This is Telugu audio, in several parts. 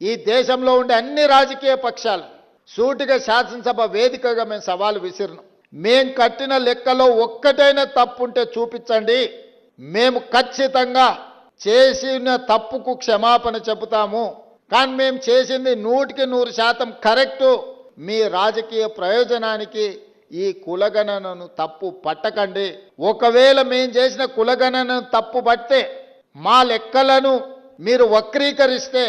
ఈ దేశంలో ఉండే అన్ని రాజకీయ పక్షాలు సూటిగా శాసనసభ వేదికగా మేము సవాలు విసిరినాం. మేం కట్టిన లెక్కలో ఒక్కటైనా తప్పు ఉంటే చూపించండి. మేము ఖచ్చితంగా చేసిన తప్పుకు క్షమాపణ చెబుతాము. కానీ మేము చేసింది నూటికి నూరు శాతం కరెక్టు. మీ రాజకీయ ప్రయోజనానికి ఈ కులగణనను తప్పు పట్టకండి. ఒకవేళ మేము చేసిన కులగణనను తప్పు పడితే మా లెక్కలను మీరు వక్రీకరిస్తే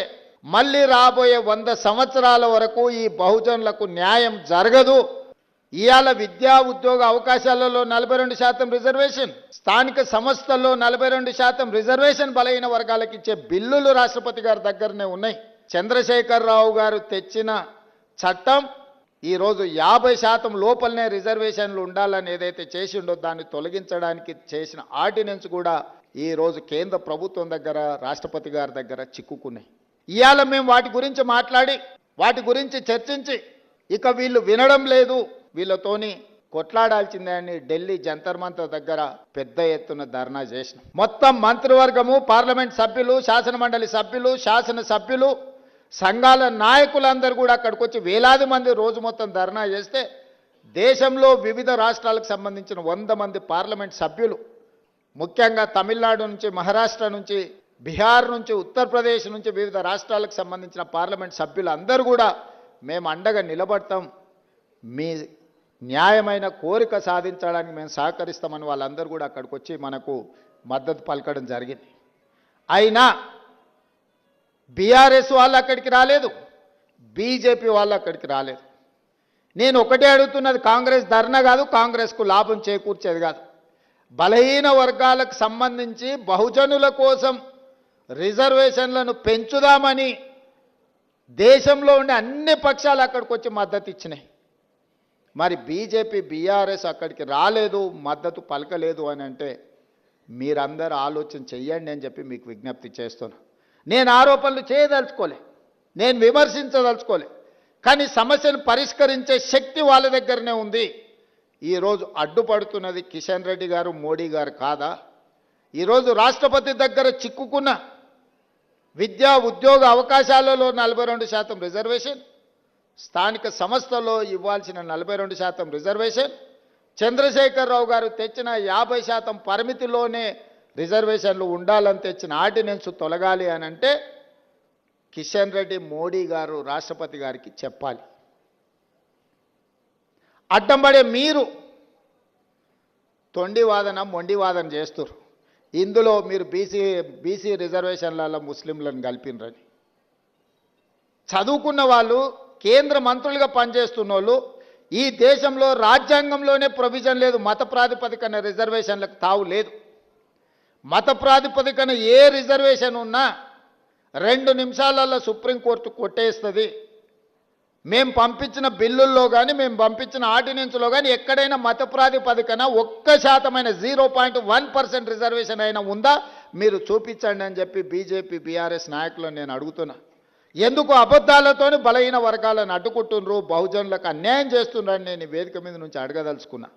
మళ్ళీ రాబోయే వంద సంవత్సరాల వరకు ఈ బహుజనులకు న్యాయం జరగదు. ఇవాళ విద్యా ఉద్యోగ అవకాశాలలో నలభై రెండు శాతం రిజర్వేషన్ స్థానిక సంస్థల్లో నలభై రెండు శాతం రిజర్వేషన్ బలహీన వర్గాలకు ఇచ్చే బిల్లులు రాష్ట్రపతి గారి దగ్గరనే ఉన్నాయి. చంద్రశేఖరరావు గారు తెచ్చిన చట్టం ఈరోజు యాభై శాతం లోపలనే రిజర్వేషన్లు ఉండాలని ఏదైతే చేసి ఉండో దాన్ని తొలగించడానికి చేసిన ఆర్డినెన్స్ కూడా ఈరోజు కేంద్ర ప్రభుత్వం దగ్గర రాష్ట్రపతి గారి దగ్గర చిక్కుకున్నాయి. ఇవాళ మేము వాటి గురించి మాట్లాడి వాటి గురించి చర్చించి ఇక వీళ్ళు వినడం లేదు. వీళ్ళతోని కొట్లాడాల్సిందే అని ఢిల్లీ జంతర్ మంతర్ దగ్గర పెద్ద ఎత్తున ధర్నా చేసిన. మొత్తం మంత్రివర్గము పార్లమెంట్ సభ్యులు శాసన మండలి సభ్యులు శాసన సభ్యులు సంఘాల నాయకులందరూ కూడా అక్కడికి వచ్చి వేలాది మంది రోజు మొత్తం ధర్నా చేస్తే దేశంలో వివిధ రాష్ట్రాలకు సంబంధించిన వంద మంది పార్లమెంట్ సభ్యులు ముఖ్యంగా తమిళనాడు నుంచి మహారాష్ట్ర నుంచి బీహార్ నుంచి ఉత్తరప్రదేశ్ నుంచి వివిధ రాష్ట్రాలకు సంబంధించిన పార్లమెంట్ సభ్యులు అందరూ కూడా మేము అండగా నిలబడతాం. మీ న్యాయమైన కోరిక సాధించడానికి మేము సహకరిస్తామని వాళ్ళందరూ కూడా అక్కడికి వచ్చి మనకు మద్దతు పలకడం జరిగింది. అయినా బీఆర్ఎస్ వాళ్ళు అక్కడికి రాలేదు బీజేపీ వాళ్ళు అక్కడికి రాలేదు. నేను ఒకటే అడుగుతున్నది కాంగ్రెస్ ధర్నా కాదు కాంగ్రెస్కు లాభం చేకూర్చేది కాదు. బలహీన వర్గాలకు సంబంధించి బహుజనుల కోసం రిజర్వేషన్లను పెంచుదామని దేశంలో ఉండే అన్ని పక్షాలు అక్కడికి వచ్చి మద్దతు ఇచ్చినాయి. మరి బీజేపీ బీఆర్ఎస్ అక్కడికి రాలేదు మద్దతు పలకలేదు అని అంటే మీరందరూ ఆలోచన చెయ్యండి అని చెప్పి మీకు విజ్ఞప్తి చేస్తున్నా. నేను ఆరోపణలు చేయదలుచుకోలే. నేను విమర్శించదలుచుకోలే. కానీ సమస్యను పరిష్కరించే శక్తి వాళ్ళ దగ్గరనే ఉంది. ఈరోజు అడ్డుపడుతున్నది కిషన్ రెడ్డి గారు మోడీ గారు కాదా? ఈరోజు రాష్ట్రపతి దగ్గర చిక్కుకున్న. విద్యా ఉద్యోగ అవకాశాలలో నలభై రెండు శాతం రిజర్వేషన్ స్థానిక సంస్థలో ఇవ్వాల్సిన నలభై రెండు శాతం రిజర్వేషన్ చంద్రశేఖరరావు గారు తెచ్చిన యాభై శాతం పరిమితిలోనే రిజర్వేషన్లు ఉండాలని తెచ్చిన ఆర్డినెన్స్ తొలగాలి అని అంటే కిషన్ రెడ్డి మోడీ గారు రాష్ట్రపతి గారికి చెప్పాలి. అడ్డంపడే మీరు తొండి వాదన మొండి వాదన చేస్తారు ఇందులో మీరు బీసీ బీసీ రిజర్వేషన్లలో ముస్లింలను కలిపినరని. చదువుకున్న వాళ్ళు కేంద్ర మంత్రులుగా పనిచేస్తున్న వాళ్ళు ఈ దేశంలో రాజ్యాంగంలోనే ప్రొవిజన్ లేదు మత ప్రాతిపదికన రిజర్వేషన్లకు తావు లేదు. మత ప్రాతిపదికన ఏ రిజర్వేషన్ ఉన్నా రెండు నిమిషాలలో సుప్రీంకోర్టు కొట్టేస్తుంది. మేము పంపించిన బిల్లుల్లో కానీ మేము పంపించిన ఆర్డినెన్స్లో కానీ ఎక్కడైనా మత ప్రాతిపదికన ఒక్క శాతమైన zero point one percent reservation అయినా ఉందా? మీరు చూపించండి అని చెప్పి బీజేపీ బీఆర్ఎస్ నాయకులను నేను అడుగుతున్నా. ఎందుకు అబద్ధాలతోని బలహీన వర్గాలను అడ్డుకుంటుండ్రు బహుజనులకు అన్యాయం చేస్తుండ్రని నేను వేదిక మీద నుంచి అడగదలుచుకున్నా.